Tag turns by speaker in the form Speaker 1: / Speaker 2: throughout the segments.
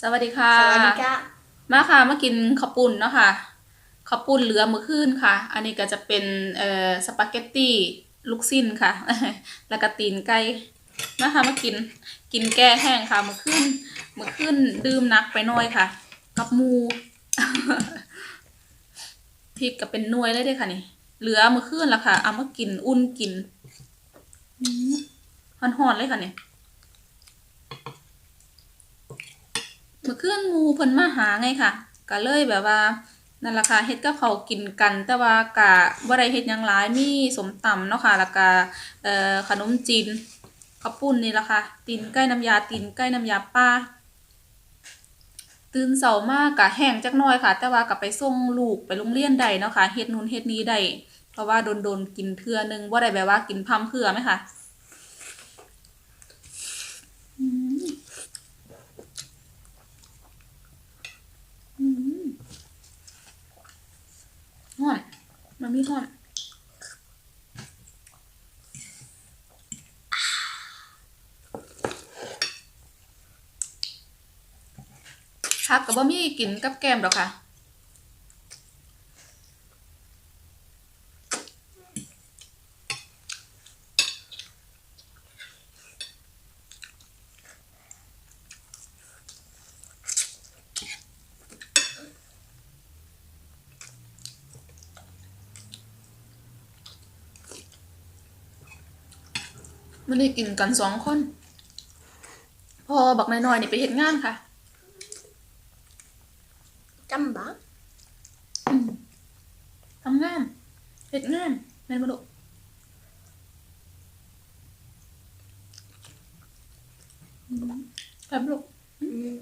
Speaker 1: สวัสดีค่ะ
Speaker 2: สวัสดีค่ะ
Speaker 1: มาค่ะ มากินข้าวปุ้นเนาะค่ะข้าวปุ้นเหลือมื้อคืนค่ะ อันนี้ก็จะเป็นเอ่อสปาเกตตี้ลูกสิ้นค่ะ แล้วก็ตีนไก่มาค่ะมากิน กินแก้แห้งค่ะมื้อคืนมื้อคืนดื่มหนักไปหน่อยค่ะ กับหมูพริกก็เป็นหน่วยเลยเด้อค่ะนี่ เหลือมื้อคืนแล้วค่ะ เอามากิน อุ่นกินอืมฮ้อนๆเลยค่ะนี่ เมื่อคืนมูเพิ่นมาหาไงค่ะก็เลยแบบว่านั่นแหละค่ะเฮ็ดกับเขากินกัน แต่ว่ากะบ่ได้เฮ็ดหยังหลายมีสมตำเนาะค่ะแล้วก็เอ่อขนมจีนข้าวปุ้นนี่ล่ะค่ะตีนไก่น้ำยาตีนไก่น้ำยาป่าตื่นเช้ามากกะแห้งจักน่อยค่ะ แต่ว่าก็ไปส่งลูกไปโรงเรียนได้เนาะค่ะเฮ็ดนู่นเฮ็ดนี้ได้เพราะว่าโดนๆกินเทื่อนึงบ่ได้แบบว่ากินพร่ำเพื่อไหมค่ะอืม ห่อน มันมีห่อมพักกับว่ามีกินกับแกมหรอกค่ะ มันได้กินกันสองคน พอบักน้อยๆนี่ไปเฮ็ดงานค่ะ
Speaker 2: จำบ้า
Speaker 1: อืมทำงานเฮ็ดงานแม่นบ่ลูกอืมครับลูกอืม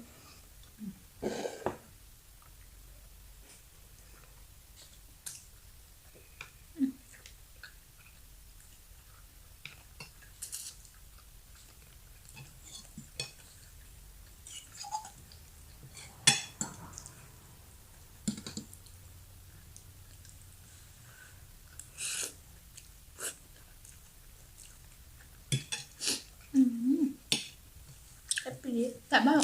Speaker 2: แฮปปี้
Speaker 1: แต่บ้า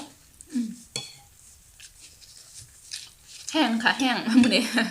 Speaker 1: แห้งค่ะ แห้งมื้อนี้อา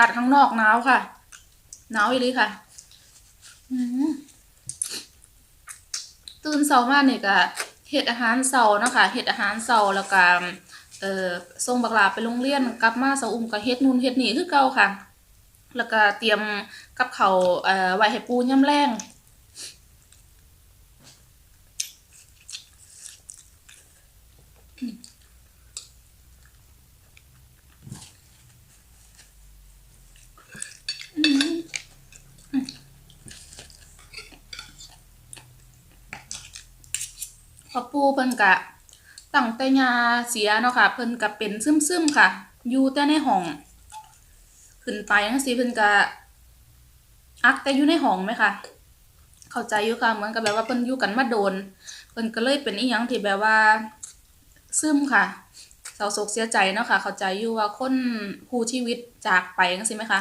Speaker 1: กาศข้างนอกหนาวค่ะหนาวอีลีค่ะตื่นเช้ามาเนี่ยก็เห็ดอาหารเสาเนาะคะเห็ดอาหารเสาแล้วก็เอ่อส่งบักลาไปโรงเรียนกลับมาเสาอุ่มกับเห็ดนู่นเห็ดหนีคือเก่าค่ะ แล้วก็เตรียมกับเขาเอ่อไว้ให้ปูย่ำแรง พอปูเพิ่นกะตั้งแต่ยาเสียเนาะค่ะ เพิ่นกะเป็นซึมๆค่ะ อยู่แต่ในห้อง ขึ้นไปจังซี่เพิ่นกะอักแต่อยู่ในห้องไหมค่ะ เข้าใจอยู่ค่ะ เหมือนกับแบบว่าเพิ่นอยู่กันมาโดน เพิ่นก็เลยเป็นอีหยังที่แบบว่า ซึมค่ะเศร้าโศกเสียใจเนาะค่ะ เข้าใจอยู่ว่าคนคู่ชีวิตจากไปจังซี่ไหมคะ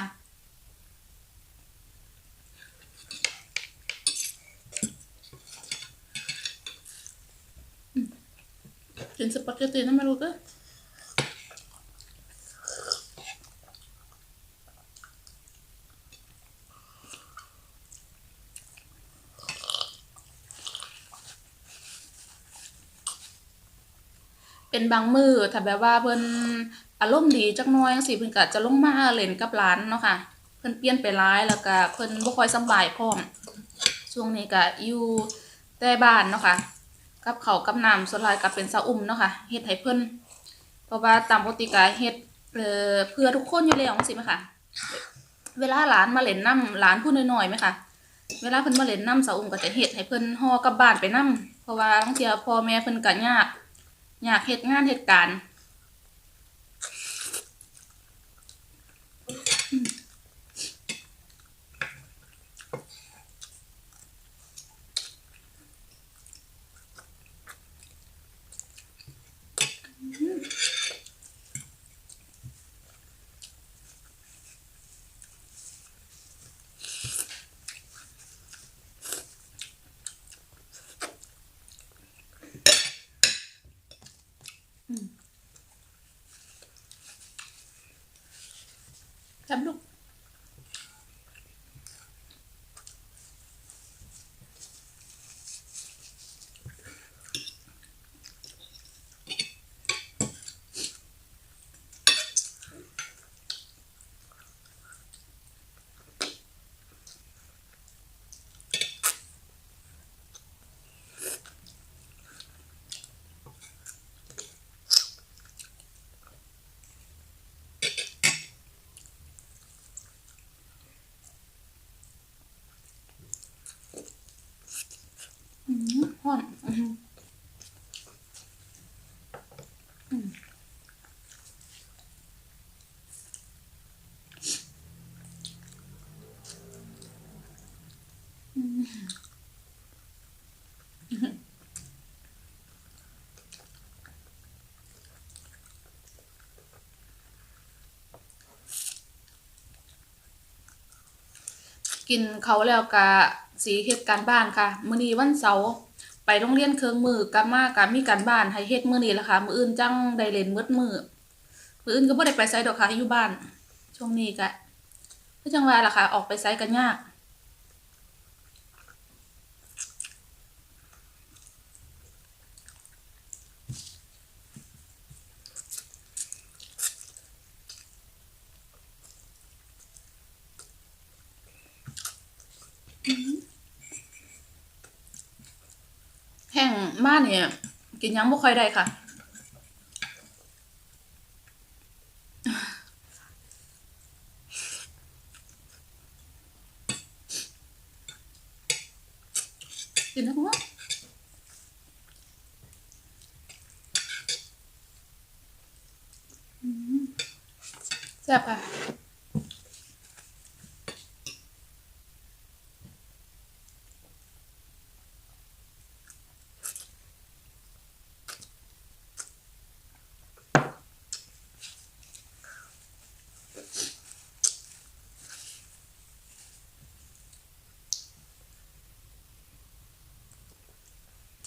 Speaker 1: กินสปาเกตตีนั่นไม่รู้เด้อเป็นบางมือถ้าแบบว่าเพิ่นอารมณ์ดีจักน่อยจังซี่เพิ่นก็จะลงมาเล่นกับหลานเนาะค่ะ เพิ่นเปลี่ยนไปหลายแล้วก็เพิ่นบ่ค่อยสบายพร้อมช่วงนี้ก็อยู่แต่บ้านเนาะค่ะ กับเขากับน้ำส่วนลายกับเป็นสะอุ่มเนาะค่ะเฮ็ดให้เพิ่นเพราะว่าตามปกติก็เฮ็ดเอ่อเพื่อทุกคนอยู่แล้วจังซี่ไหมค่ะเวลาหลานมาเล่นน้ำหลานพูดน้อยๆไหมค่ะเวลาเพิ่นมาเล่นน้ำสะอุ่มก็จะเฮ็ดให้เพิ่นห่อกลับบ้านไปน้ำเพราะว่าบางเทีพ่อแม่เพิ่นก็ยากยากเฮ็ดงานเฮ็ดการ ครับลูก อืมฮ้อนอืมอืมอืม กินเขาแล้วกะสีเฮ็ดการบ้านค่ะ มื้อนี้วันเสาร์ไปโรงเรียนเครื่องมือกลับมากะมีการบ้านให้เฮ็ดมื้อนี้ละค่ะ มื้ออื่นจังได้เล่นมืดมือมื้ออื่นก็บ่ได้ไปไสดอกค่ะอยู่บ้าน ช่วงนี้กะคือจังว่าล่ะค่ะ ออกไปไสกันยาก แห้งมากเนี่ย กินยังบ่ค่อยได้ค่ะ กินนะคุณว่าอืมแซ่บค่ะ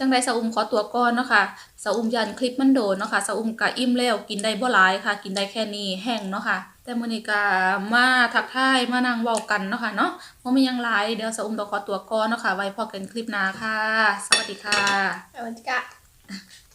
Speaker 1: จังไดสะอุ้มขอตัวก่อนเนาะค่ะสะอุ้มยันคลิปมันโดนเนาะค่ะสะอุ้มกะอิ่มแล้วกินได้บ่หลายค่ะ กินได้แค่นี้แห้งเนาะค่ะ แต่มื้อนี้ก็มาทักทายมานั่งเว้ากันเนาะค่ะเนาะบ่มีหยังหลายเดี๋ยวสะอุ้มต้องขอตัวก่อนเนาะค่ะ ไว้พบกันคลิปหน้าค่ะ สวัสดีค่ะ
Speaker 2: สวัสดีค่ะ